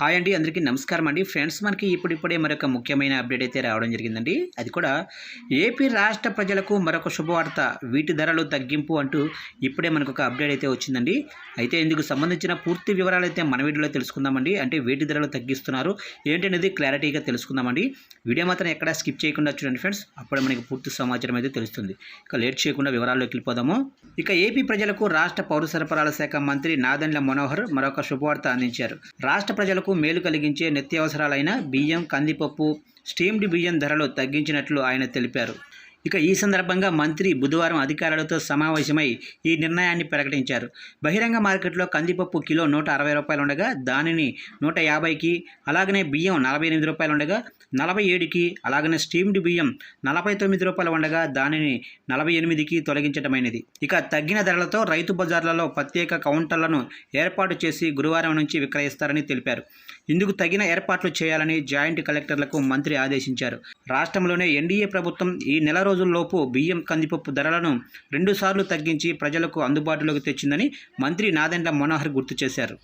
Hi అండి అందరికీ నమస్కారం అండి. ఫ్రెండ్స్ మనకి ఇప్పుడిప్పుడే మరొక ముఖ్యమైన అప్డేట్ అయితే రావడం జరిగిందండి. అది కూడా ఏపీ రాష్ట్ర ప్రజలకు మరొక శుభవార్త వీటి ధరలు తగ్గింపు అంటూ ఇప్పుడే మనకు ఒక అప్డేట్ అయితే వచ్చిందండి. అయితే ఇందుకు సంబంధించిన పూర్తి వివరాలు అయితే మన వీడియోలో తెలుసుకుందామండి. అంటే వీటి ధరలు తగ్గిస్తున్నారు ఏంటనేది క్లారిటీగా తెలుసుకుందామండి. వీడియో మాత్రం ఎక్కడా స్కిప్ చేయకుండా చూడండి ఫ్రెండ్స్. అప్పుడే మనకి పూర్తి సమాచారం అయితే తెలుస్తుంది. ఇక లేట్ చేయకుండా వివరాల్లోకి వెళ్ళిపోదాము. ఇక ఏపీ ప్రజలకు రాష్ట్ర పౌర సరఫరాల శాఖ మంత్రి నాదండ్ల మనోహర్ మరొక శుభవార్త అందించారు. రాష్ట్ర ప్రజలకు మేలు కలిగించే నిత్యావసరాలైన బియ్యం కందిపప్పు స్టీమ్డ్ బియ్యం ధరలు తగ్గించినట్లు ఆయన తెలిపారు. ఇక ఈ సందర్భంగా మంత్రి బుధవారం అధికారులతో సమావేశమై ఈ నిర్ణయాన్ని ప్రకటించారు. బహిరంగ మార్కెట్లో కందిపప్పు కిలో నూట అరవై రూపాయలు ఉండగా దానిని నూట యాభైకి అలాగనే బియ్యం నలభై ఎనిమిది రూపాయలు ఉండగా నలభై ఏడుకి అలాగనే స్టీమ్డ్ బియ్యం నలభై తొమ్మిది రూపాయలు ఉండగా దానిని నలభై ఎనిమిదికి తొలగించడమైనది ఇక తగ్గిన ధరలతో రైతు బజార్లలో ప్రత్యేక కౌంటర్లను ఏర్పాటు చేసి గురువారం నుంచి విక్రయిస్తారని తెలిపారు. ఇందుకు తగిన ఏర్పాట్లు చేయాలని జాయింట్ కలెక్టర్లకు మంత్రి ఆదేశించారు. రాష్ట్రంలోనే ఎన్డీఏ ప్రభుత్వం ఈ నెల రోజుల్లోపు బియ్యం కందిపప్పు ధరలను రెండుసార్లు తగ్గించి ప్రజలకు అందుబాటులోకి తెచ్చిందని మంత్రి నాదెండ్ల మనోహర్ గుర్తు చేశారు.